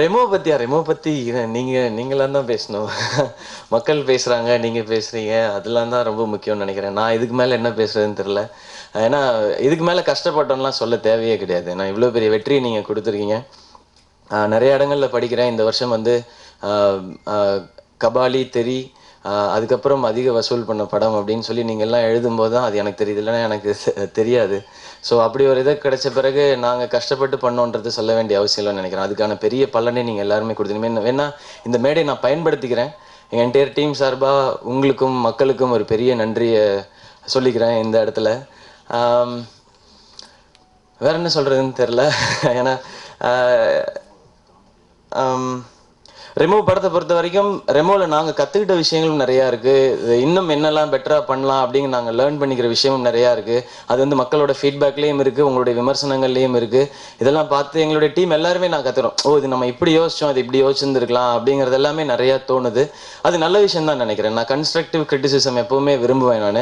ரெமோ பத்தியா? ரெமோ பத்தி நீங்க நீங்களாம் தான் பேசணும். மக்கள் பேசுறாங்க நீங்க பேசுறீங்க. அதெல்லாம் தான் ரொம்ப முக்கியம்னு நினைக்கிறேன். நான் இதுக்கு மேல என்ன பேசுறதுன்னு தெரியல. ஏன்னா இதுக்கு மேல கஷ்டப்பட்டோம்லாம் சொல்ல தேவையே கிடையாது. நான் இவ்வளோ பெரிய வெற்றியை நீங்க கொடுத்துருக்கீங்க. நிறைய இடங்கள்ல படிக்கிறேன். இந்த வருஷம் வந்து கபாலி தெரி அதுக்கப்புறம் அதிக வசூல் பண்ண படம் அப்படின்னு சொல்லி நீங்கள்லாம் எழுதும்போது தான் அது எனக்கு தெரியுது. இல்லைன்னா எனக்கு தெ- தெரியாது. ஸோ அப்படி ஒரு இதை கிடைச்ச பிறகு நாங்கள் கஷ்டப்பட்டு பண்ணோன்றது சொல்ல வேண்டிய அவசியம் இல்லைன்னு நினைக்கிறேன். அதுக்கான பெரிய பலனை நீங்கள் எல்லாருமே கொடுத்துருமே வேணா இந்த மேடையை நான் பயன்படுத்திக்கிறேன். எங்கள் என்டையர் டீம் சார்பாக உங்களுக்கும் மக்களுக்கும் ஒரு பெரிய நன்றியை சொல்லிக்கிறேன் இந்த இடத்துல. வேற என்ன சொல்கிறதுன்னு தெரில ஏன்னா ரெமோ படத்தை பொறுத்த வரைக்கும் ரெமோவில் நாங்கள் கற்றுக்கிட்ட விஷயங்களும் நிறையா இருக்குது இன்னும் என்னெல்லாம் பெட்டராக பண்ணலாம் அப்படின்னு நாங்கள் லேர்ன் பண்ணிக்கிற விஷயமும் நிறையா இருக்குது அது வந்து மக்களோட ஃபீட்பேக்லேயும் இருக்குது உங்களுடைய விமர்சனங்கள்லேயும் இருக்குது இதெல்லாம் பார்த்து எங்களுடைய டீம் எல்லாருமே நான் கற்றுறோம் ஓ இது நம்ம இப்படி யோசித்தோம் அது இப்படி யோசிச்சிருந்துருக்கலாம் அப்படிங்கிறது எல்லாமே நிறையா தோணுது. அது நல்ல விஷயம் தான் நினைக்கிறேன். நான் கன்ஸ்ட்ரக்டிவ் கிரிட்டிசிசம் எப்போவுமே விரும்புவேன் நான்.